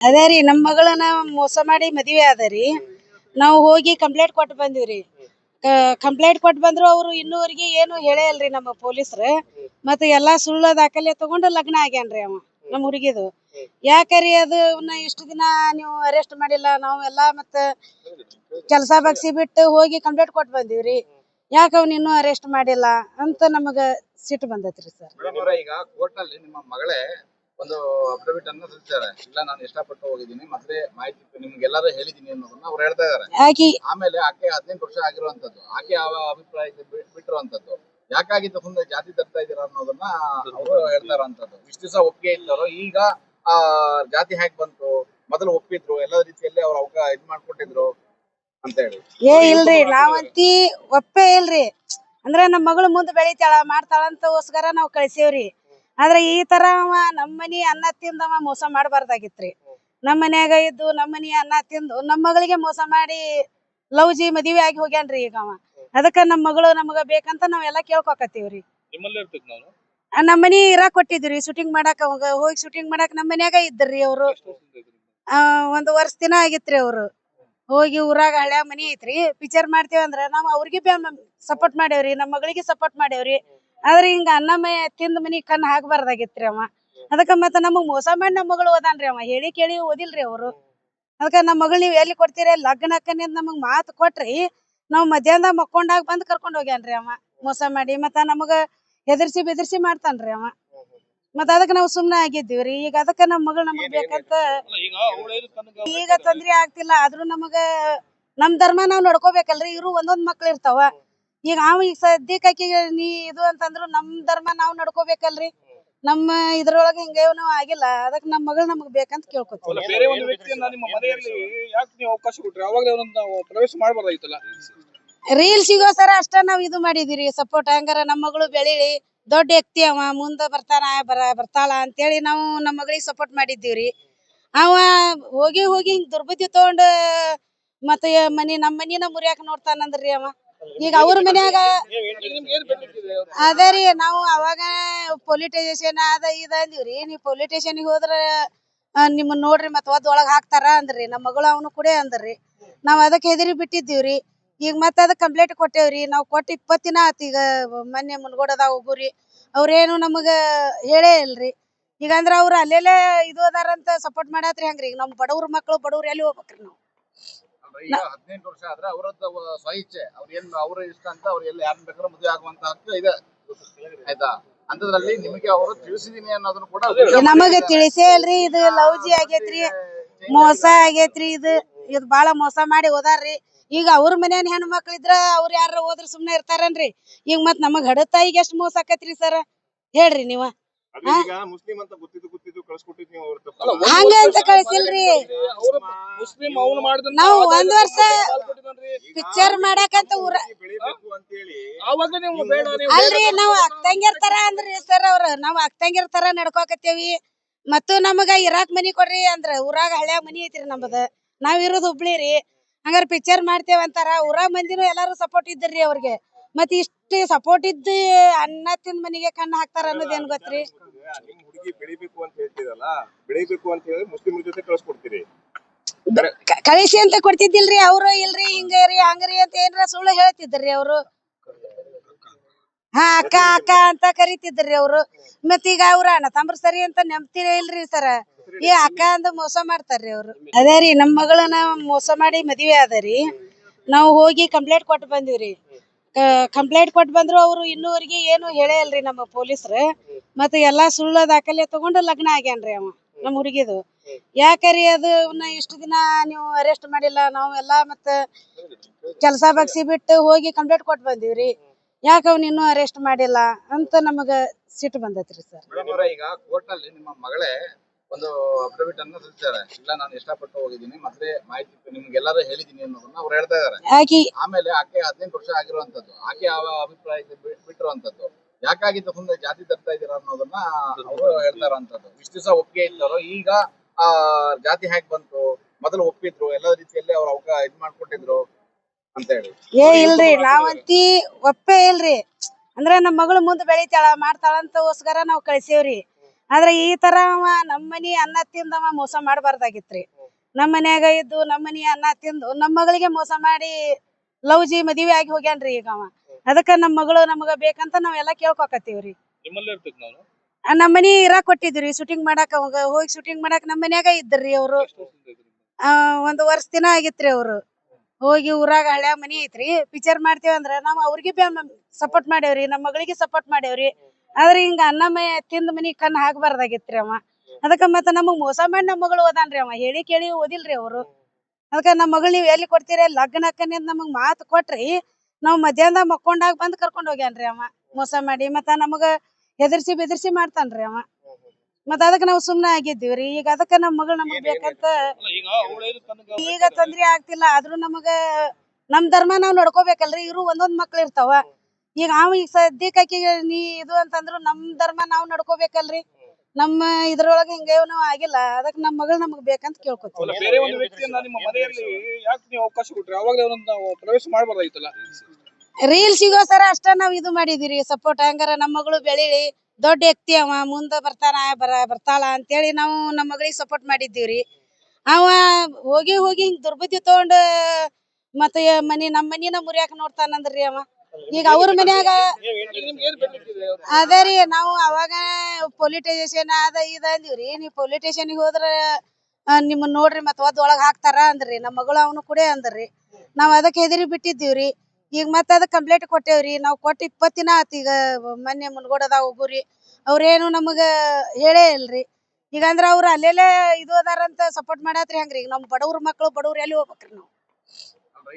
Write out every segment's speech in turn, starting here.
ಅದೇ ರೀ ನಮ್ಮ ಮಗಳನ್ನ ಮೋಸ ಮಾಡಿ ಮದುವೆ ಅದ ರೀ ನಾವು ಹೋಗಿ ಕಂಪ್ಲೇಂಟ್ ಕೊಟ್ಟು ಬಂದಿವ್ರಿ. ಕಂಪ್ಲೇಂಟ್ ಕೊಟ್ಟು ಬಂದ್ರು ಅವರು ಇನ್ನೂವರೆಗೆ ಏನು ಹೇಳೇ ಇಲ್ರಿ ನಮ್ಮ ಪೊಲೀಸ್ರ. ಮತ್ತೆ ಎಲ್ಲಾ ಸುಳ್ಳು ದಾಖಲೆ ತಗೊಂಡು ಲಗ್ನ ಆಗ್ಯಾನ್ರಿ ಅವ ನಮ್ಮ ಹುಡುಗಿದು. ಯಾಕರಿ ಅದು ಅವ್ನ ಇಷ್ಟು ದಿನ ನೀವು ಅರೆಸ್ಟ್ ಮಾಡಿಲ್ಲ, ನಾವು ಎಲ್ಲಾ ಮತ್ತ ಕೆಲಸ ಬಗ್ಸಿ ಬಿಟ್ಟು ಹೋಗಿ ಕಂಪ್ಲೇಂಟ್ ಕೊಟ್ಟು ಬಂದಿವ್ರಿ. ಯಾಕ ಅವ್ನ ಇನ್ನೂ ಅರೆಸ್ಟ್ ಮಾಡಿಲ್ಲ ಅಂತ ನಮಗ ಸಿಟ್ಟು ಬಂದೈತ್ರಿ ಸರ್. ಈಗ ಕೋರ್ಟ್ನಲ್ಲಿ ನಿಮ್ಮ ಮಗಳೇ ಒಂದು ಅಫಿಡವಿಟ್ ಅನ್ನ ಸಲ್ಲಿಸಿದ್ದಾರೆ. ಇಲ್ಲ ನಾನು ಇಷ್ಟಪಟ್ಟು ಹೋಗಿದ್ದೀನಿ. ಮತ್ತೆ ಮಾಹಿತಿ ನಿಮ್ಗೆಲ್ಲರೂ ಹೇಳಿದ್ದೀನಿ ಅನ್ನೋದನ್ನ ಅವ್ರು ಹೇಳ್ತಾ ಇದಾರೆ ಆಮೇಲೆ ಆಕೆ ಹದಿನೆಂಟು ವರ್ಷ ಆಗಿರುವಂತದ್ದು ಆಕೆ ಆ ಅಭಿಪ್ರಾಯ ಬಿಟ್ಟಿರುವಂತದ್ದು ಯಾಕಾಗಿತ್ತು ಮುಂದೆ ಜಾತಿ ತರ್ತಾ ಇದ್ದೀರಾ ಅನ್ನೋದನ್ನ ಅವರು ಹೇಳ್ತಾ ಇರೋಂಥದ್ದು ಇಷ್ಟು ದಿವಸ ಒಪ್ಪಿಗೆ ಇದ್ದವರು ಈಗ ಆ ಜಾತಿ ಹ್ಯಾಕ್ ಬಂತು. ಮೊದಲು ಒಪ್ಪಿದ್ರು ಎಲ್ಲ ರೀತಿಯಲ್ಲಿ ಅವ್ರು ಅವಕ ಇದ್ ಮಾಡ್ಕೊಟ್ಟಿದ್ರು ಅಂತ ಹೇಳಿ ಏ ಇಲ್ರಿ ನಾವಂತಿ ಒಪ್ಪೇ ಇಲ್ರಿ. ಅಂದ್ರೆ ನಮ್ ಮಗಳು ಮುಂದೆ ಬೆಳಿತಾಳ ಮಾಡ್ತಾಳ ಅಂತಗೋಸ್ಕರ ನಾವ್ ಕಳ್ಸೇವ್ರಿ. ಆದ್ರ ಈ ತರ ಅವ ನಮ್ ಮನಿ ಅನ್ನ ತಿಂದವ ಮೋಸ ಮಾಡಬಾರ್ದಾಗಿತ್ರಿ. ನಮ್ ಮನ್ಯಾಗ ಇದ್ದು ನಮ್ ಮನಿ ಅನ್ನ ತಿಂದು ನಮ್ ಮಗಳಿಗೆ ಮೋಸ ಮಾಡಿ ಲವ್ ಜಿ ಮದುವೆ ಆಗಿ ಹೋಗ್ಯಾನ್ರಿ ಈಗ ಅವ. ಅದಕ್ಕ ನಮ್ ಮಗಳು ನಮಗ ಬೇಕಂತ ನಾವೆಲ್ಲಾ ಕೇಳ್ಕೊಕತ್ತೀವ್ರಿ. ನಮ್ ಮನಿ ಇರಾಕ್ ಕೊಟ್ಟಿದ್ರಿ ಶೂಟಿಂಗ್ ಮಾಡಾಕ ಅವಾಗ. ಹೋಗಿ ಶೂಟಿಂಗ್ ಮಾಡಾಕ ನಮ್ ಮನ್ಯಾಗ ಇದ್ರಿ ಅವ್ರು. ಒಂದ್ ವರ್ಷ ದಿನ ಆಗಿತ್ರಿ ಅವ್ರು. ಹೋಗಿ ಊರಾಗ ಹಳ್ಯಾಗ ಮನಿ ಐತ್ರಿ. ಪಿಕ್ಚರ್ ಮಾಡ್ತೇವ ಅಂದ್ರ ನಾವ್ ಅವ್ರಿಗೆ ಸಪೋರ್ಟ್ ಮಾಡೇವ್ರಿ ನಮ್ ಮಗಳಿಗೆ ಸಪೋರ್ಟ್ ಮಾಡೇವ್ರಿ ಆದ್ರೆ ಹಿಂಗ ಅನ್ನ ಮೈ ತಿಂದ ಮನಿ ಕಣ್ ಹಾಕ್ಬಾರ್ದಾಗಿತ್ರಿ ಅವ. ಅದಕ್ಕ ಮತ್ತ ನಮಗ್ ಮೋಸ ಮಾಡಿ ನಮ್ ಮಗಳು ಓದಾನ್ರಿ ಅವ. ಹೇಳಿ ಕೇಳಿ ಓದಿಲ್ರಿ ಅವ್ರು. ಅದಕ್ಕ ನಮ್ ಮಗಳ್ ನೀವ್ ಎಲ್ಲಿ ಕೊಡ್ತೀರಿ? ಲಗ್ನಕ್ಕನೆ ನಮಗ್ ಮಾತ್ ಕೊಟ್ರಿ. ನಾವ್ ಮಧ್ಯಾಹ್ನ ಮಕ್ಕೊಂಡಾಗ ಬಂದ್ ಕರ್ಕೊಂಡ್ ಹೋಗ್ಯಾನ್ರಿ ಅವ. ಮೋಸ ಮಾಡಿ ಮತ್ತ ನಮಗ ಹೆದರ್ಸಿ ಬೆದರ್ಸಿ ಮಾಡ್ತಾನ್ರಿ ಅವ. ಮತ್ತ ಅದಕ್ಕ ನಾವ್ ಸುಮ್ನೆ ಆಗಿದ್ದೀವ್ರಿ ಈಗ ಅದಕ್ಕ ನಮ್ ಮಗಳ್ ನಮಗ್ ಬೇಕಂತ ಈಗ ತೊಂದ್ರೆ ಆಗ್ತಿಲ್ಲ. ಆದ್ರೂ ನಮಗ ನಮ್ ಧರ್ಮ ನಾವ್ ನೋಡ್ಕೋಬೇಕಲ್ರಿ. ಇವ್ರು ಒಂದೊಂದ್ ಮಕ್ಳು ಇರ್ತಾವ ಈಗ ನಾವು ಈಗ ಸದ್ಯಕ್ ಆಕಿಗೆ ನೀ ಇದು ಅಂತಂದ್ರು ನಮ್ ಧರ್ಮ ನಾವ್ ನಡ್ಕೋಬೇಕಲ್ರಿ. ನಮ್ಮ ಇದ್ರೊಳಗ ಹಿಂಗೇನು ಆಗಿಲ್ಲ. ಅದಕ್ಕೆ ನಮ್ ಮಗಳ್ ನಮಗ್ ಬೇಕಂತ ಕೇಳ್ಕೊತೀವಿ. ಬೇರೆ ಒಂದು ವ್ಯಕ್ತಿಯನ್ನ ನಿಮ್ಮ ಮನೆಯಲ್ಲಿ ಯಾಕೆ ನೀವು ಅವಕಾಶ ಕೊಟ್ರಿ? ಅವಾಗಲೇ ಅವ್ರನ್ನ ನಾವು ಪ್ರವೇಶ ಮಾಡಬಾರ್ದಾಗಿತ್ತಲ್ಲ ರೀಲ್ ಸಿಗೋಸರ ಅಷ್ಟ ನಾವ್ ಇದು ಮಾಡಿದಿರಿ. ಸಪೋರ್ಟ್ ಹಂಗಾರ ನಮ್ ಮಗಳು ಬೆಳಿಲಿ. ದೊಡ್ಡ ವ್ಯಕ್ತಿ ಅವ ಮುಂದ ಬರ್ತಾನ ಬರ ಬರ್ತಾಳ ಅಂತೇಳಿ ನಾವು ನಮ್ಮ ಮಗಳಿಗೆ ಸಪೋರ್ಟ್ ಮಾಡಿದ್ದೀವ್ರಿ. ಅವ ಹೋಗಿ ಹೋಗಿ ಹಿಂಗ್ ದುರ್ಬುದ್ಧಿ ತಗೊಂಡ್ ಮತ್ತ ಮನಿ ನಮ್ ಮನಿನ ಮುರಿಯಾಕ ನೋಡ್ತಾನಂದ್ರಿ ಅವ. ಈಗ ಅವ್ರ ಮನ್ಯಾಗ ಅದೇ ರೀ ನಾವು ಅವಾಗ ಪೊಲಿಟೈಸೇಷನ್ ಅದ ಇದ ಅಂದಿವ್ರಿ ನೀವ್ ಪೊಲಿಟೈಸೇಷನ್ ಸ್ಟೇಷನ್ಗೆ ಹೋದ್ರ ನಿಮ್ ನೋಡ್ರಿ ಮತ್ ಒದ್ ಒಳಗ್ ಹಾಕ್ತಾರ ಅಂದ್ರಿ ನಮ್ ಮಗಳು ಅವನು ಕೂಡ ಅಂದ್ರಿ ನಾವ್ ಅದಕ್ಕೆ ಹೆದರಿ ಬಿಟ್ಟಿದ್ದೀವ್ರಿ ಈಗ ಮತ್ತ ಅದ ಕಂಪ್ಲೇಂಟ್ ಕೊಟ್ಟೇವ್ರಿ ನಾವ್ ಕೊಟ್ಟ ಇಪ್ಪತ್ ದಿನ ಆತ್ ಈಗ ಮೊನ್ನೆ ಮುನ್ಗೋಡದ ಒಬ್ಬರಿ ಅವ್ರೇನು ನಮಗ ಹೇಳೇ ಇಲ್ರಿ ಈಗ ಅಂದ್ರ ಅವ್ರ ಅಲ್ಲೆಲ್ಲೇ ಇದು ಅದಾರಂತ ಸಪೋರ್ಟ್ ಮಾಡತ್ರಿ ಹಂಗ್ರಿ. ಈಗ ನಮ್ ಬಡವ್ರ ಮಕ್ಳು ಬಡವ್ರ ಎಲ್ಲಿ ಹೋಗ್ಬೇಕ್ರಿ ನಾವು? ಅಂದ್ರೆ ಈಗ ಹದಿನೆಂಟು ವರ್ಷ ಆದ್ರೆ ಅವರದ್ದು ಸ್ವ ಇಚ್ಛೆ ಅವ್ರ ಏನ್ ಅವ್ರ ಇಷ್ಟ ಅಂತ ಅವ್ರ ಎಲ್ಲಿ ಯಾರನ್ನ ಬೇಕಾದ್ರೂ ಮದುವೆ ಆಗುವಂತ ಹಕ್ಕು ಇದೆ. ಆಯ್ತಾ? ಅಂತದ್ರಲ್ಲಿ ನಿಮಗೆ ಅವರು ತಿಳಿಸಿದೀನಿ ಅನ್ನೋದನ್ನು ಕೂಡ ನಮಗ ತಿಳಿಸೇ ಇಲ್ರಿ ಇದು ಲವ್ಜಿ ಆಗೇತ್ರಿ ಮೋಸ ಆಗೇತ್ರಿ ಇದು ಇದು ಬಾಳ ಮೋಸ ಮಾಡಿ ಓದಾರ್ರಿ ಈಗ ಅವ್ರ ಮನೇನ್ ಹೆಣ್ಣು ಮಕ್ಳು ಇದ್ರ ಅವ್ರ ಯಾರ ಹೋದ್ರ ಸುಮ್ನೆ ಇರ್ತಾರನ್ರಿ? ಈಗ ಮತ್ ನಮಗ್ ಹಡ ತಾಯಿಗೆ ಎಷ್ಟ್ ಮೋಸ ಆಕತ್ರಿ ಸರ್? ಹೇಳ್ರಿ ನೀವ. ಅದು ಈಗ ಮುಸ್ಲಿಂ ಅಂತ ಗೊತ್ತಿದ್ದು ಗೊತ್ತಿದ್ದು ಕಳ್ಸ್ಕೊಟ್ಟಿದ್ ನೀವು ಅವ್ರ ತಪ್ಪು. ಅಲ್ಲ, ಹಂಗ ಅಂತ ಕಳಿಸಿಲ್ರಿ. ಮುಸ್ಲಿಂ ಅವನು ನಾವು ಒಂದ್ ವರ್ಷ ಪಿಕ್ಚರ್ ಮಾಡಕಂತ ಊರ ಬೆಳಿಬೇಕು ಅಂತ ಹೇಳಿ ಆವಾಗ್ಲೇ ನೀವು ಬೇಡ ನೀವು ಅಲ್ರಿ ನಾವು ಅಕ್ತಂಗಿರ್ ತರ ಅಂದ್ರಿ ಸರ್ ಅವ್ರ. ನಾವ್ ಅಕ್ತಂಗಿರ್ ತರ ನಡ್ಕೋಕತ್ತೇವಿ. ಮತ್ತು ನಮಗ ಇರಾಕ್ ಮನಿ ಕೊಡ್ರಿ ಅಂದ್ರ ಊರಾಗ ಹಳ್ಯಾಗ ಮನಿ ಐತ್ರಿ ನಮ್ಮದ ನಾವ್ ಇರೋದು ಹುಬ್ಳಿ ರೀ. ಹಂಗಾರ ಪಿಕ್ಚರ್ ಮಾಡ್ತೇವಂತಾರ. ಊರಾಗ ಮಂದಿನು ಎಲ್ಲಾರು ಸಪೋರ್ಟ್ ಇದ್ರಿ ಅವ್ರಿಗೆ. ಮತ್ತೆ ಇಷ್ಟ ಸಪೋರ್ಟ್ ಇದ್ದು ಅನ್ನ ತಿಂದ್ ಮನಿಗೆ ಕಣ್ಣು ಹಾಕ್ತಾರ ಅನ್ನೋದೇನ್ ಗೊತ್ತ್ರಿ? ನಿಮ್ ಹುಡುಗಿ ಬೆಳಿಬೇಕು ಅಂತ ಹೇಳ್ತಿರಲ್ಲ ಬೆಳಿಬೇಕು ಅಂತ ಹೇಳಿ ಮುಸ್ಲಿಮ್ರ ಜೊತೆ ಕಳ್ಸ್ಕೊಡ್ತೀರಿ. ಕ- ಕಳಿಸಿ ಅಂತ ಕೊಡ್ತಿದ್ದಿಲ್ರಿ ಅವ್ರು ಇಲ್ರಿ ಹಿಂಗರಿ ಹಂಗ್ರಿ ಅಂತ ಏನ್ರ ಸುಳ್ಳು ಹೇಳ್ತಿದ್ರಿ ಅವ್ರು. ಹಾ ಅಕ್ಕ ಅಕ್ಕ ಅಂತ ಕರಿತಿದ್ರಿ ಅವ್ರು. ಮತ್ ಈಗ ಅವ್ರ ಅಣ್ಣ ತಮ್ರ ಸರಿ ಅಂತ ನೆಮ್ತಿರೇ ಇಲ್ರಿ ಸರ. ಏ ಅಕ್ಕ ಅಂತ ಮೋಸ ಮಾಡ್ತಾರ್ರಿ ಅವ್ರು. ಅದೇ ರೀ ನಮ್ ಮಗಳನ್ನ ಮೋಸ ಮಾಡಿ ಮದ್ವೆ ಅದ ನಾವು ಹೋಗಿ ಕಂಪ್ಲೇಂಟ್ ಕೊಟ್ಟು ಬಂದಿವ್ರಿ. ಕಂಪ್ಲೇಂಟ್ ಕೊಟ್ಟು ಬಂದ್ರು ಅವ್ರು ಇನ್ನೂವರೆಗೆ ಏನು ಹೇಳೇ ಇಲ್ರಿ ನಮ್ಮ ಪೊಲೀಸ್ರು. ಮತ್ತೆ ಎಲ್ಲಾ ಸುಳ್ಳು ದಾಖಲೆ ತಗೊಂಡು ಲಗ್ನ ಆಗ್ಯಾನ್ರಿ ಅವ ನಮ್ ಹುಡುಗಿದು. ಯಾಕರಿ ಅದು ಇಷ್ಟು ದಿನ ನೀವು ಅರೆಸ್ಟ್ ಮಾಡಿಲ್ಲ, ನಾವು ಎಲ್ಲಾ ಮತ್ತ ಕೆಲಸ ಬಗ್ಸಿ ಬಿಟ್ಟು ಹೋಗಿ ಕಂಪ್ಲೇಂಟ್ ಕೊಟ್ಟು ಬಂದಿವ್ರಿ. ಯಾಕ ಅವ್ನ ಇನ್ನೂ ಅರೆಸ್ಟ್ ಮಾಡಿಲ್ಲ ಅಂತ ನಮಗ ಸಿಟ್ಟು ಬಂದೈತ್ರಿ ಸರ್. ಈಗ ಕೋರ್ಟ್ ಅಲ್ಲಿ ನಿಮ್ಮ ಮಗಳೇ ಒಂದು ಅಫಿಡವಿಟ್ ಅನ್ನು ಸಲ್ಲಿಸಿದ್ದಾರೆ. ಇಲ್ಲ ನಾನು ಇಷ್ಟಪಟ್ಟು ಹೋಗಿದ್ದೀನಿ. ಮತ್ತೆ ಮಾಹಿತಿ ನಿಮ್ಗೆಲ್ಲರೂ ಹೇಳಿದ್ದೀನಿ ಅನ್ನೋದನ್ನ ಅವ್ರು ಹೇಳ್ತಾ ಇದಾರೆ ಆಕಿ ಆಮೇಲೆ ಆಕೆ ಹದಿನೆಂಟು ವರ್ಷ ಆಗಿರುವಂತದ್ದು ಆಕೆ ಆ ಅಭಿಪ್ರಾಯ ಬಿಟ್ಟಿರುವಂತದ್ದು ಯಾಕಾಗಿದ್ದು ಮುಂದೆ ಜಾತಿ ತರ್ತಾ ಇದೀರ ಅನ್ನೋದನ್ನ ಅವರು ಹೇಳ್ತಾರ ಅಂತದ್ದು ಇಷ್ಟು ದಿವಸ ಒಪ್ಪಿಗೆ ಇದ್ದವರು. ಈಗ ಆ ಜಾತಿ ಹ್ಯಾಕ್ ಬಂತು? ಮೊದಲು ಒಪ್ಪಿದ್ರು. ಎಲ್ಲ ರೀತಿಯಲ್ಲಿ ಅವ್ರು ಅವಕ ಇದ್ ಮಾಡ್ಕೊಟ್ಟಿದ್ರು ಅಂತ ಹೇಳಿ ಏ ಇಲ್ರಿ ನಾವಂತಿ ಒಪ್ಪೇ ಇಲ್ರಿ. ಅಂದ್ರೆ ನಮ್ ಮಗಳು ಮುಂದೆ ಬೆಳಿತಾಳ ಮಾಡ್ತಾಳ ಅಂತಗೋಸ್ಕರ ನಾವ್ ಕಳ್ಸೇವ್ರಿ. ಆದ್ರೆ ಈ ತರ ಅವ ನಮ್ಮನಿ ಅನ್ನ ತಿಂದವ ಅವ ಮೋಸ ಮಾಡಬಾರ್ದಾಗಿತ್ರಿ. ನಮ್ಮ ಮನ್ಯಾಗ ಇದ್ದು ನಮ್ಮ ಮನಿ ಅನ್ನ ತಿಂದು ನಮ್ಮ ಮಗಳಿಗೆ ಮೋಸ ಮಾಡಿ ಲವ್ ಜಿ ಮದ್ವಿ ಆಗಿ ಹೋಗ್ಯಾನ್ರಿ ಈಗ ಅವ. ಅದಕ್ಕ ನಮ್ಮ ಮಗಳು ನಮಗ ಬೇಕಂತ ನಾವೆಲ್ಲಾ ಕೇಳ್ಕೊಕತ್ತೀವ್ರಿ. ನಮ್ ಮನಿ ಇರಾಕ್ ಕೊಟ್ಟಿದ್ರಿ ಶೂಟಿಂಗ್ ಮಾಡಾಕ ಅವಾಗ. ಹೋಗಿ ಶೂಟಿಂಗ್ ಮಾಡಾಕ ನಮ್ ಮನ್ಯಾಗ ಇದ್ರಿ ಅವ್ರು. ಒಂದ್ ವರ್ಷ ದಿನ ಆಗಿತ್ರಿ ಅವ್ರು. ಹೋಗಿ ಊರಾಗ ಹಳ್ಯಾಗ ಮನಿ ಐತ್ರಿ. ಪಿಕ್ಚರ್ ಮಾಡ್ತೇವಂದ್ರ ನಾವ್ ಅವ್ರಿಗೆ ಸಪೋರ್ಟ್ ಮಾಡೇವ್ರಿ ನಮ್ಮ ಮಗಳಿಗೆ ಸಪೋರ್ಟ್ ಮಾಡೇವ್ರಿ ಆದ್ರೆ ಹಿಂಗ ಅನ್ನ ಮೈ ತಿಂದ ಮನಿ ಕಣ್ ಹಾಕ್ಬಾರ್ದಾಗಿತ್ರಿ ಅವ. ಅದಕ್ಕ ಮತ್ತ ನಮಗ್ ಮೋಸ ಮಾಡಿ ನಮ್ ಮಗಳು ಓದಾನ್ರಿ ಅವ. ಹೇಳಿ ಕೇಳಿ ಓದಿಲ್ರಿ ಅವ್ರು. ಅದಕ್ಕ ನಮ್ಮ ಮಗಳು ನೀವ್ ಎಲ್ಲಿ ಕೊಡ್ತೀರಿ? ಲಗ್ನಕ್ಕನೆ ನಮಗ್ ಮಾತ್ ಕೊಟ್ರಿ. ನಾವ್ ಮಧ್ಯಾಹ್ನ ಮಕ್ಕೊಂಡಾಗ ಬಂದ್ ಕರ್ಕೊಂಡ್ ಹೋಗ್ಯಾನ್ರಿ ಅವ. ಮೋಸ ಮಾಡಿ ಮತ್ತ ನಮಗ ಹೆದರ್ಸಿ ಬೆದರ್ಸಿ ಮಾಡ್ತಾನ್ರಿ ಅವ. ಮತ್ತ ಅದಕ್ಕ ನಾವ್ ಸುಮ್ನೆ ಆಗಿದ್ದೀವ್ರಿ ಈಗ ಅದಕ್ಕ ನಮ್ ಮಗಳು ನಮಗ್ ಬೇಕಂತ ಈಗ ತೊಂದ್ರೆ ಆಗ್ತಿಲ್ಲ. ಆದ್ರೂ ನಮಗ ನಮ್ ಧರ್ಮ ನಾವ್ ನೋಡ್ಕೋಬೇಕಲ್ರಿ. ಇವ್ರು ಒಂದೊಂದ್ ಮಕ್ಳು ಇರ್ತಾವ. ಈಗ ಅವ ಈಗ ಸದ್ಯಕ್ಕೆ ಆಕಿಗೆ ನೀ ಇದು ಅಂತಂದ್ರು ನಮ್ ಧರ್ಮ ನಾವ್ ನಡ್ಕೋಬೇಕಲ್ರಿ. ನಮ್ಮ ಇದ್ರೊಳಗ ಹಿಂಗೇನು ಆಗಿಲ್ಲ. ಅದಕ್ ನಮ್ ಮಗಳ್ ನಮಗ್ ಬೇಕಂತ ಕೇಳ್ಕೊತೀವಿ. ಬೇರೆ ಒಂದು ವ್ಯಕ್ತಿಯನ್ನ ನಿಮ್ಮ ಮನೆಯಲ್ಲಿ ಯಾಕೆ ನೀವು ಅವಕಾಶ ಕೊಟ್ರಿ? ಅವಾಗಲೇ ಅವನನ್ನ ಪ್ರವೇಶ ಮಾಡಬಾರ್ದಾಗಿತ್ತಲ್ಲ ರೀಲ್ ಸಿಗೋಸರ ಅಷ್ಟ ನಾವ್ ಇದು ಮಾಡಿದಿರಿ. ಸಪೋರ್ಟ್ ಹಂಗಾರ ನಮ್ ಮಗಳು ಬೆಳಿಲಿ. ದೊಡ್ಡ ವ್ಯಕ್ತಿ ಅವ ಮುಂದ ಬರ್ತಾನ ಬರ ಬರ್ತಾಳ ಅಂತೇಳಿ ನಾವು ನಮ್ ಮಗಳಿಗೆ ಸಪೋರ್ಟ್ ಮಾಡಿದ್ದೀವ್ರಿ. ಅವ ಹೋಗಿ ಹೋಗಿ ಹಿಂಗ್ ದುರ್ಬುದ್ಧಿ ತಗೊಂಡ್ ಮತ್ತೆ ಮನಿ ನಮ್ ಮನಿನ ಮುರಿಯಾಕ ನೋಡ್ತಾನಂದ್ರಿ ಅವ. ಈಗ ಅವ್ರ ಮನ್ಯಾಗ ಅದ ಅದೇ ರೀ, ನಾವು ಅವಾಗ ಪೊಲಿಟೈಸೇಷನ್ ಅದ ಇದ ಅಂದಿವ್ರಿ ನೀವ್ ಪೊಲಿಟೇಷನ್ ಹೋದ್ರ ನಿಮ್ಮನ್ ನೋಡ್ರಿ ಮತ್ ಒದ್ ಒಳಗ್ ಹಾಕ್ತಾರ ಅಂದ್ರಿ, ನಮ್ ಮಗಳು ಅವನು ಕೂಡ ಅಂದ್ರಿ ನಾವ್ ಅದಕ್ಕೆ ಹೆದರಿ ಬಿಟ್ಟಿದ್ದೀವ್ರಿ ಈಗ ಮತ್ತ ಅದಕ್ಕೆ ಕಂಪ್ಲೇಂಟ್ ಕೊಟ್ಟೇವ್ರಿ ನಾವ್ ಕೊಟ್ಟು ಇಪ್ಪತ್ ದಿನ ಆತ್ ಈಗ ಮೊನ್ನೆ ಮುನ್ಗೋಡದಾಗ ಒಬ್ಬರಿ. ಅವ್ರೇನು ನಮಗ ಹೇಳೇ ಇಲ್ರಿ ಈಗ ಅಂದ್ರ ಅವ್ರ ಅಲ್ಲೆಲ್ಲೇ ಇದು ಅದಾರಂತ ಸಪೋರ್ಟ್ ಮಾಡತ್ರಿ ಹಂಗ್ರಿ. ಈಗ ನಮ್ ಬಡವ್ರ ಮಕ್ಳು ಬಡವ್ರ ಎಲ್ಲಿ ಹೋಗ್ಬೇಕ್ರಿ ನಾವು?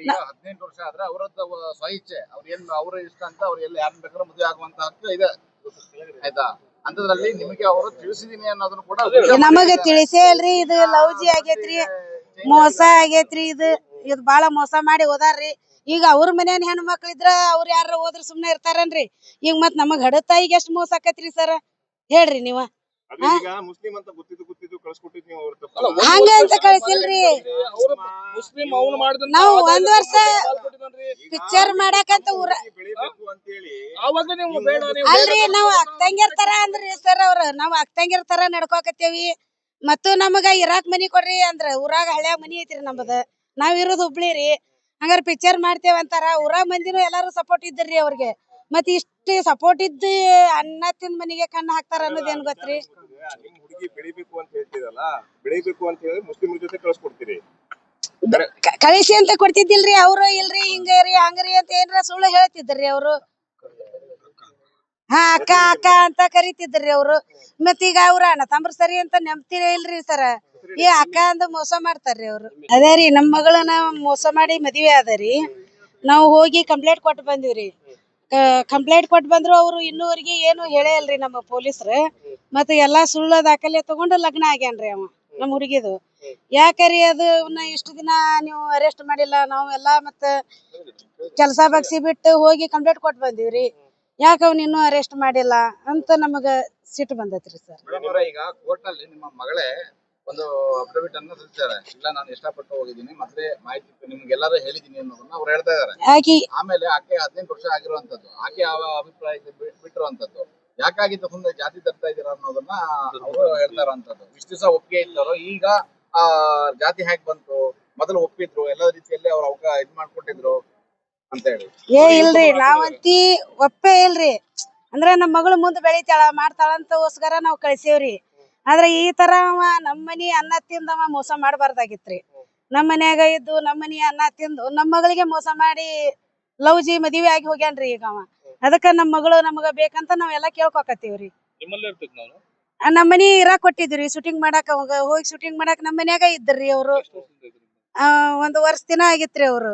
ಈಗ ಹದಿನೆಂಟು ವರ್ಷ ಆದ್ರೆ ಅವರದ್ದು ಸ್ವಇಚ್ಛೆ. ಅವ್ರ ಏನ್ ಅವ್ರ ಇಷ್ಟ ಅಂತ ಅವ್ರು ಎಲ್ಲ ಯಾರನ್ನ ಬೇಕಾದ್ರೂ ಮದುವೆ ಆಗುವಂತ ಹಕ್ಕು ಇದೆ. ಆಯ್ತಾ? ಅಂತದ್ರಲ್ಲಿ ನಿಮಗೆ ಅವರು ತಿಳಿಸಿದೀನಿ ಅನ್ನೋದನ್ನು ಕೂಡ ನಮಗೆ ತಿಳಿಸೇ ಇಲ್ರಿ ಇದು ಲವ್ಜಿ ಆಗೇತ್ರಿ ಮೋಸ ಆಗೇತ್ರಿ ಇದು ಇದು ಬಾಳ ಮೋಸ ಮಾಡಿ ಓದಾರ್ರಿ ಈಗ ಅವ್ರ ಮನೇನ್ ಹೆಣ್ಣು ಇದ್ರ ಅವ್ರ ಯಾರ ಹೋದ್ರ ಸುಮ್ನೆ ಇರ್ತಾರನ್ರಿ? ಈಗ ಮತ್ ನಮಗ್ ಹಡ ತಾಯಿಗೆ ಎಷ್ಟ್ ಮೋಸ ಆಕತ್ರಿ ಸರ್? ಹೇಳ್ರಿ ನೀವ. ಮುಸ್ಲಿಂ ಅಂತ ಗೊತ್ತಿದ್ದು ಹಂಗ ಅಂತ ಕಳ್ಸಿಲ್ರಿ. ಅವ್ರು ಮುಸ್ಲಿಂ ಅವನು ಮಾಡಿದಂತ ನಾವು ಒಂದ್ ವರ್ಷ ಪಿಕ್ಚರ್ ಮಾಡಕಂತ ಊರ ಅಲ್ರಿ ನಾವ್ ಅಕ್ತಂಗಿರ್ ತರ ಅಂದ್ರಿ ಸರ್ ಅವ್ರ. ನಾವ್ ಅಕ್ತಂಗಿರ್ ತರ ನಡ್ಕೋಕತ್ತೇವಿ. ಮತ್ತು ನಮಗ ಇರಾಕ್ ಮನಿ ಕೊಡ್ರಿ ಅಂದ್ರ ಊರಾಗ ಹಳ್ಯಾಗ ಮನಿ ಐತ್ರಿ ನಮ್ದ. ನಾವ್ ಇರೋದು ಹುಬ್ಳಿ ರೀ ಹಂಗಾರ ಪಿಕ್ಚರ್ ಮಾಡ್ತೇವಂತಾರ. ಊರಾಗ ಮಂದಿನು ಎಲ್ಲಾರು ಸಪೋರ್ಟ್ ಇದ್ರಿ ಅವ್ರಿಗೆ. ಮತ್ ಇಷ್ಟು ಸಪೋರ್ಟ್ ಇದ್ದು ಅನ್ನ ತಿಂದ್ ಮನಿಗೆ ಕಣ್ಣು ಹಾಕ್ತಾರ ಅನ್ನೋದೇನ್ ಗೊತ್ತ್ರಿ? ನಿಮ್ ಹುಡುಗಿ ಬೆಳಿಬೇಕು ಅಂತ ಹೇಳ್ತಿರಲ್ಲ ಬೆಳಿಬೇಕು ಅಂತ ಹೇಳಿ ಮುಸ್ಲಿಂ ಜೊತೆ ಕಳ್ಸ್ಕೊಡ್ತೀರಿ. ಕ- ಕಳಿಸಿ ಅಂತ ಕೊಡ್ತಿದ್ದಿಲ್ರಿ ಅವ್ರು ಇಲ್ರಿ ಹಿಂಗರಿ ಹಂಗ್ರಿ ಅಂತ ಏನ್ರ ಸುಳ್ಳು ಹೇಳ್ತಿದ್ರಿ ಅವ್ರು. ಹಾ ಅಕ್ಕ ಅಕ್ಕ ಅಂತ ಕರಿತಿದ್ರಿ ಅವ್ರು. ಮತ್ ಈಗ ಅವ್ರ ಅಣ್ಣ ತಮ್ರ ಸರಿ ಅಂತ ನೆಮ್ತಿರೇ ಇಲ್ರಿ ಸರ. ಈ ಅಕ್ಕ ಅಂತ ಮೋಸ ಮಾಡ್ತಾರ್ರಿ ಅವ್ರು. ಅದೇ ರೀ ನಮ್ ಮಗಳನ್ನ ಮೋಸ ಮಾಡಿ ಮದ್ವೆ ಅದರಿ ನಾವು ಹೋಗಿ ಕಂಪ್ಲೇಂಟ್ ಕೊಟ್ಟು ಬಂದಿವ್ರಿ. ಕಂಪ್ಲೇಂಟ್ ಕೊಟ್ಟು ಬಂದ್ರು ಅವ್ರು ಇನ್ನೂವರೆಗೆ ಏನು ಹೇಳೇ ಇಲ್ರಿ ನಮ್ಮ ಪೊಲೀಸ್ರು. ಮತ್ತೆ ಎಲ್ಲಾ ಸುಳ್ಳು ದಾಖಲೆ ತಗೊಂಡು ಲಗ್ನ ಆಗ್ಯಾನ್ರಿ ಅವ ನಮ್ಮ ಹುಡುಗಿದು. ಯಾಕರಿ ಅದು ಇಷ್ಟು ದಿನ ನೀವು ಅರೆಸ್ಟ್ ಮಾಡಿಲ್ಲ, ನಾವು ಎಲ್ಲಾ ಮತ್ತ ಕೆಲಸ ಬಗ್ಸಿ ಬಿಟ್ಟು ಹೋಗಿ ಕಂಪ್ಲೇಂಟ್ ಕೊಟ್ಟು ಬಂದಿವ್ರಿ. ಯಾಕ ಅವ್ನ ಇನ್ನೂ ಅರೆಸ್ಟ್ ಮಾಡಿಲ್ಲ ಅಂತ ನಮಗ ಸಿಟ್ಟು ಬಂದೈತ್ರಿ ಸರ್. ಈಗ ಕೋರ್ಟ್ ನಿಮ್ಮ ಮಗಳೇ ಒಂದು ಅಫಿಡವಿಟ್ ಅನ್ನ ಸಲ್ಲಿಸಿದ್ದಾರೆ ಇಲ್ಲ ನಾನು ಇಷ್ಟಪಟ್ಟು ಹೋಗಿದ್ದೀನಿ. ಮತ್ತೆ ಮಾಹಿತಿ ನಿಮ್ಗೆಲ್ಲರೂ ಹೇಳಿದ್ದೀನಿ ಅನ್ನೋದನ್ನ ಅವ್ರು ಹೇಳ್ತಾ ಇದಾರೆ ಆಕಿ ಆಮೇಲೆ ಆಕೆ ಹದಿನೆಂಟು ವರ್ಷ ಆಗಿರುವಂತದ್ದು ಆಕೆ ಯಾವ ಅಭಿಪ್ರಾಯ ಬಿಟ್ಟಿರುವಂತದ್ದು ಯಾಕಾಗಿದ್ದು ಮುಂದೆ ಜಾತಿ ತರ್ತಾ ಇದ್ದೀರಾ ಅನ್ನೋದನ್ನ ಅವರು ಹೇಳ್ತಾ ಇರೋಂಥದ್ದು ಇಷ್ಟು ದಿವಸ ಒಪ್ಪಿಗೆ ಇದ್ದವರು. ಈಗ ಆ ಜಾತಿ ಹೇಗ್ ಬಂತು. ಮೊದಲು ಒಪ್ಪಿದ್ರು. ಎಲ್ಲ ರೀತಿಯಲ್ಲಿ ಅವ್ರು ಅವಕ ಇದ್ ಮಾಡ್ಕೊಟ್ಟಿದ್ರು ಅಂತ ಹೇಳಿ. ಏ ಇಲ್ರಿ. ನಾವಂತಿ ಒಪ್ಪೇ ಇಲ್ರಿ. ಅಂದ್ರೆ ನಮ್ ಮಗಳು ಮುಂದ್ ಬೆಳಿತಾಳ ಮಾಡ್ತಾಳಂತಗೋಸ್ಕರ ನಾವ್ ಕಳ್ಸೇವ್ರಿ. ಆದ್ರೆ ಈ ತರ ಅವ ನಮ್ ಮನಿ ಅನ್ನ ತಿಂದವ ಅವ ಮೋಸ ಮಾಡಬಾರ್ದಾಗಿತ್ರಿ. ನಮ್ ಮನ್ಯಾಗ ಇದ್ದು ನಮ್ ಮನಿ ಅನ್ನ ತಿಂದು ನಮ್ ಮಗಳಿಗೆ ಮೋಸ ಮಾಡಿ ಲವ್ ಜಿ ಮದ್ವಿ ಆಗಿ ಹೋಗ್ಯಾನ್ರಿ ಈಗ ಅವ. ಅದಕ್ಕ ನಮ್ ಮಗಳು ನಮಗ ಬೇಕಂತ ನಾವೆಲ್ಲಾ ಕೇಳ್ಕೊಕತ್ತೀವ್ರಿ. ನಮ್ ಮನಿ ಇರಾಕ್ ಕೊಟ್ಟಿದ್ರಿ ಶೂಟಿಂಗ್ ಮಾಡಾಕ ಅವಾಗ. ಹೋಗಿ ಶೂಟಿಂಗ್ ಮಾಡಾಕ ನಮ್ ಮನ್ಯಾಗ ಇದ್ರಿ ಅವ್ರು. ಆ ಒಂದ್ ವರ್ಷ ದಿನ ಆಗಿತ್ರಿ ಅವ್ರು.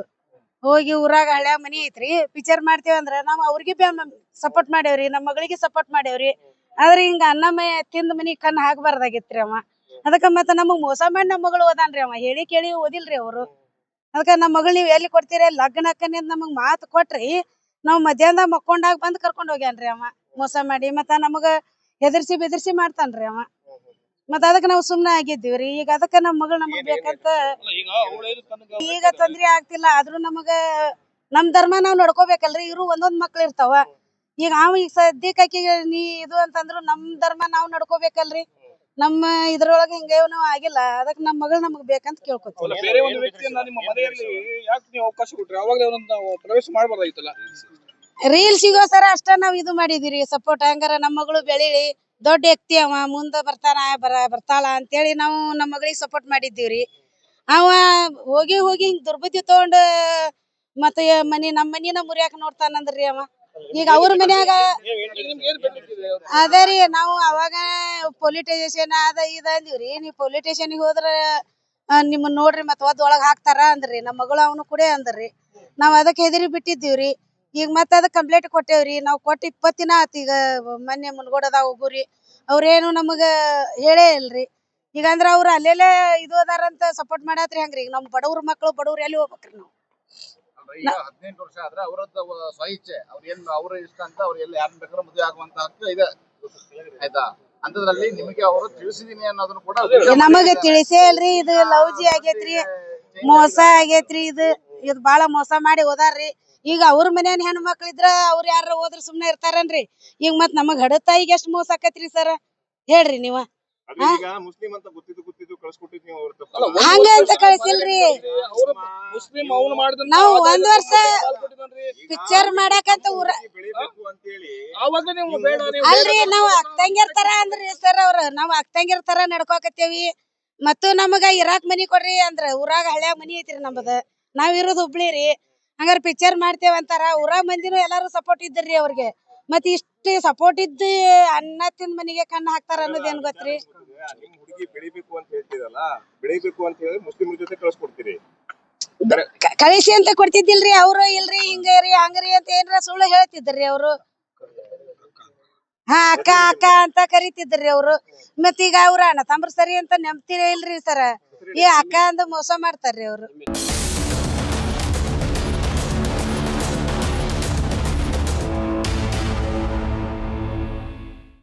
ಹೋಗಿ ಊರಾಗ ಹಳ್ಯಾಗ ಮನಿ ಐತ್ರಿ. ಪಿಕ್ಚರ್ ಮಾಡ್ತೇವ ಅಂದ್ರ ನಾವ್ ಅವ್ರಿಗೆ ಸಪೋರ್ಟ್ ಮಾಡೇವ್ರಿ ನಮ್ ಮಗಳಿಗೆ ಸಪೋರ್ಟ್ ಮಾಡೇವ್ರಿ ಆದ್ರೆ ಹಿಂಗ ಅನ್ನ ಮೈ ತಿಂದ ಮನಿ ಕಣ್ಣು ಹಾಕ್ಬಾರ್ದಾಗಿತ್ರಿ ಅವ. ಅದಕ್ಕ ಮತ್ತ ನಮಗ್ ಮೋಸ ಮಾಡಿ ನಮ್ ಮಗಳು ಓದಾನ್ರಿ ಅವ. ಹೇಳಿ ಕೇಳಿ ಓದಿಲ್ರಿ ಅವ್ರು. ಅದಕ್ಕ ನಮ್ಮ ಮಗಳ್ ನೀವ್ ಎಲ್ಲಿ ಕೊಡ್ತೀರಿ? ಲಗ್ನಕ್ಕನೆ ಅಂತ ನಮಗ್ ಮಾತು ಕೊಟ್ರಿ. ನಾವ್ ಮಧ್ಯಾಹ್ನ ಮಕ್ಕೊಂಡಾಗ ಬಂದ್ ಕರ್ಕೊಂಡ್ ಹೋಗ್ಯಾನ್ರಿ ಅವ. ಮೋಸ ಮಾಡಿ ಮತ್ತ ನಮಗ ಹೆದರ್ಸಿ ಬೆದರ್ಸಿ ಮಾಡ್ತಾನ್ರಿ ಅವ. ಮತ್ತ ಅದಕ್ಕ ನಾವ್ ಸುಮ್ನೆ ಆಗಿದ್ದೀವ್ರಿ. ಈಗ ಅದಕ್ಕ ನಮ್ ಮಗಳ್ ನಮಗ್ ಬೇಕಂತ ಈಗ ತೊಂದ್ರೆ ಆಗ್ತಿಲ್ಲ. ಆದ್ರೂ ನಮಗ ನಮ್ ಧರ್ಮ ನಾವ್ ನೋಡ್ಕೋಬೇಕಲ್ರಿ. ಇವ್ರು ಒಂದೊಂದ್ ಮಕ್ಳು ಇರ್ತಾವ ಈಗ ನಾವು ಈಗ ಸದ್ಯಕ್ಕೆ ಆಕಿಗೆ ನೀ ಇದು ಅಂತಂದ್ರು ನಮ್ ಧರ್ಮ ನಾವ್ ನಡ್ಕೋಬೇಕಲ್ರಿ. ನಮ್ಮ ಇದ್ರೊಳಗ ಹಿಂಗೇನು ಆಗಿಲ್ಲ. ಅದಕ್ಕೆ ನಮ್ಮ ಮಗಳು ನಮಗ್ ಬೇಕಂತ ಕೇಳ್ಕೊತೀವಿ. ಬೇರೆ ಒಂದು ವ್ಯಕ್ತಿಯನ್ನ ನಿಮ್ಮ ಮನೆಯಲ್ಲಿ ಯಾಕೆ ನೀವು ಅವಕಾಶ ಕೊಟ್ರಿ? ಅವಾಗಲೇ ಅವ್ರನ್ನ ನಾವು ಪ್ರವೇಶ ಮಾಡಬಾರ್ದಾಗಿತ್ತಲ್ಲ? ರೀಲ್ಸಿಗೋಸ್ಕರ ಅಷ್ಟ ನಾವ್ ಇದು ಮಾಡಿದಿರಿ ಸಪೋರ್ಟ್ ಹಂಗಾರ ನಮ್ಮ ಮಗಳು ಬೆಳಿಲಿ ದೊಡ್ಡ ವ್ಯಕ್ತಿ ಅವ ಮುಂದ ಬರ್ತಾನ ಬರ ಬರ್ತಾಳ ಅಂತೇಳಿ ನಾವು ನಮ್ಮ ಮಗಳಿಗೆ ಸಪೋರ್ಟ್ ಮಾಡಿದ್ದೀವ್ರಿ. ಅವ ಹೋಗಿ ಹೋಗಿ ಹಿಂಗ್ ದುರ್ಬುದ್ಧಿ ತಗೊಂಡ್ ಮತ್ತೆ ಮನಿ ನಮ್ಮ ಮನಿನ ಮುರಿಯಾಕ ನೋಡ್ತಾನಂದ್ರಿ ಅವ. ಈಗ ಅವ್ರ ಮನ್ಯಾಗ? ಅದೇ ರೀ, ನಾವು ಅವಾಗ ಪೊಲಿಟೈಸೇಷನ್ ಅದ ಇದ ಅಂದಿವ್ರಿ ನೀವ್ ಪೊಲಿಟೈಸೇಷನ್ ಹೋದ್ರ ನಿಮ್ಮನ್ನ ನೋಡ್ರಿ ಮತ್ ಒದ್ ಒಳಗ್ ಹಾಕ್ತಾರ ಅಂದ್ರಿ ನಮ್ಮ ಮಗಳು ಅವನು ಕೂಡ ಅಂದ್ರಿ ನಾವ್ ಅದಕ್ಕೆ ಹೆದರಿ ಬಿಟ್ಟಿದ್ದೀವ್ರಿ ಈಗ ಮತ್ತ ಅದಕ್ಕೆ ಕಂಪ್ಲೇಂಟ್ ಕೊಟ್ಟೇವ್ರಿ ನಾವ್ ಕೊಟ್ಟು ಇಪ್ಪತ್ ದಿನ ಆತ್ ಈಗ ಮೊನ್ನೆ ಮುನ್ಗೋಡದ ಒಬ್ಬರಿ ಅವ್ರೇನು ನಮಗ ಹೇಳೇ ಇಲ್ರಿ. ಈಗ ಅಂದ್ರ ಅವ್ರ ಅಲ್ಲೆಲ್ಲೇ ಇದು ಅದಾರಂತ ಸಪೋರ್ಟ್ ಮಾಡತ್ರಿ ಹಂಗ್ರಿ. ಈಗ ನಮ್ ಬಡವ್ರ ಮಕ್ಳು ಬಡವ್ರು ಎಲ್ಲಿ ಹೋಗ್ಬೇಕ್ರಿ ನಾವು? ಅಲ್ರಿ, ಈಗ ಹದಿನೆಂಟು ವರ್ಷ ಆದ್ರೆ ಅವರದ್ದ ಸ್ವ ಇಚ್ಛೆ ಅವ್ರ ಏನ್ ಅವ್ರ ಇಷ್ಟ ಅಂತ ಅವ್ರ ಎಲ್ಲ ಯಾರನ್ನ ಬೇಕಾದ್ರೆ ಮದುವೆ ಆಗುವಂತ ಹಕ್ಕು ಇದೆ. ಆಯ್ತಾ? ಅಂತದ್ರಲ್ಲಿ ನಿಮಗೆ ಅವರು ತಿಳಿಸಿದೀನಿ ಅನ್ನೋದನ್ನು ಕೂಡ ನಮಗೆ ತಿಳಿಸೇ ಇಲ್ರಿ ಇದು ಲವ್ಜಿ ಆಗೇತ್ರಿ ಮೋಸ ಆಗೇತ್ರಿ ಇದು ಇದು ಬಾಳ ಮೋಸ ಮಾಡಿ ಹೋದಾರ್ರಿ. ಈಗ ಅವ್ರ ಮನೇನ್ ಹೆಣ್ಣು ಮಕ್ಳು ಇದ್ರ ಅವ್ರ ಯಾರ ಹೋದ್ರ ಸುಮ್ನೆ ಇರ್ತಾರನ್ರಿ? ಈಗ ಮತ್ ನಮಗ್ ಈಗ ಎಷ್ಟ್ ಮೋಸ ಆಕತ್ರಿ ಸರ್? ಹೇಳ್ರಿ ನೀವು. ಅದು ಈಗ ಮುಸ್ಲಿಂ ಅಂತ ಗೊತ್ತಿದ್ದು ಹಂಗ ಅಂತ ಕಳ್ಸಿಲ್ರಿ. ನಾವು ಒಂದ್ ವರ್ಷ ಪಿಕ್ಚರ್ ಮಾಡಕಂತ ಊರ ಅಲ್ರಿ ನಾವ್ ಅಕ್ತಂಗಿರ್ ತರ ಅಂದ್ರಿ ಸರ್ ಅವ್ರ ನಾವ್ ಅಕ್ತಂಗಿರ್ ತರ ನಡ್ಕೋಕತ್ತೇವಿ ಮತ್ತು ನಮಗ ಇರಾಕ್ ಮನಿ ಕೊಡ್ರಿ ಅಂದ್ರ ಊರಾಗ ಹಳ್ಯಾಗ ಮನಿ ಐತ್ರಿ ನಮ್ದ ನಾವ್ ಇರೋದು ಹುಬ್ಳಿ ರೀ ಹಂಗಾರ ಪಿಕ್ಚರ್ ಮಾಡ್ತೇವ ಅಂತಾರ ಊರಾಗ ಮಂದಿನು ಎಲ್ಲಾರು ಸಪೋರ್ಟ್ ಇದ್ರಿ ಅವ್ರಿಗೆ ಮತ್ ಇಷ್ಟ ಸಪೋರ್ಟ್ ಇದ್ದು ಅನ್ನ ತಿಂದ್ ಮನಿಗೆ ಕಣ್ಣು ಹಾಕ್ತಾರ ಅನ್ನೋದೇನ್ ಗೊತ್ತ್ರಿ ಹುಡುಗಿ ಬೆಳಿಬೇಕು ಅಂತ ಹೇಳ್ತಿರಲ್ಲ, ಬೆಳಿಬೇಕು ಅಂತ ಹೇಳಿ ಮುಸ್ಲಿಮರ ಜೊತೆ ಕಳ್ಸ್ಕೊಡ್ತೀರಿ. ಕಳಿಸಿ ಅಂತ ಕೊಡ್ತಿದ್ದಿಲ್ರಿ, ಅವ್ರು ಇಲ್ರಿ ಹಿಂಗರಿ ಹಂಗ್ರಿ ಅಂತ ಏನ್ರ ಸುಳ್ಳು ಹೇಳ್ತಿದ್ರಿ ಅವ್ರು. ಹಾ, ಅಕ್ಕ ಅಕ್ಕ ಅಂತ ಕರಿತಿದ್ರಿ ಅವ್ರು. ಮತ್ ಈಗ ಅವ್ರ ಅಣ್ಣ ತಮ್ರ ಸರಿ ಅಂತ ನಂಬ್ತಿರೇ ಇಲ್ರಿ ಸರ. ಈ ಅಕ್ಕ ಅಂದ ಮೋಸ ಮಾಡ್ತಾರ್ರಿ ಅವ್ರು.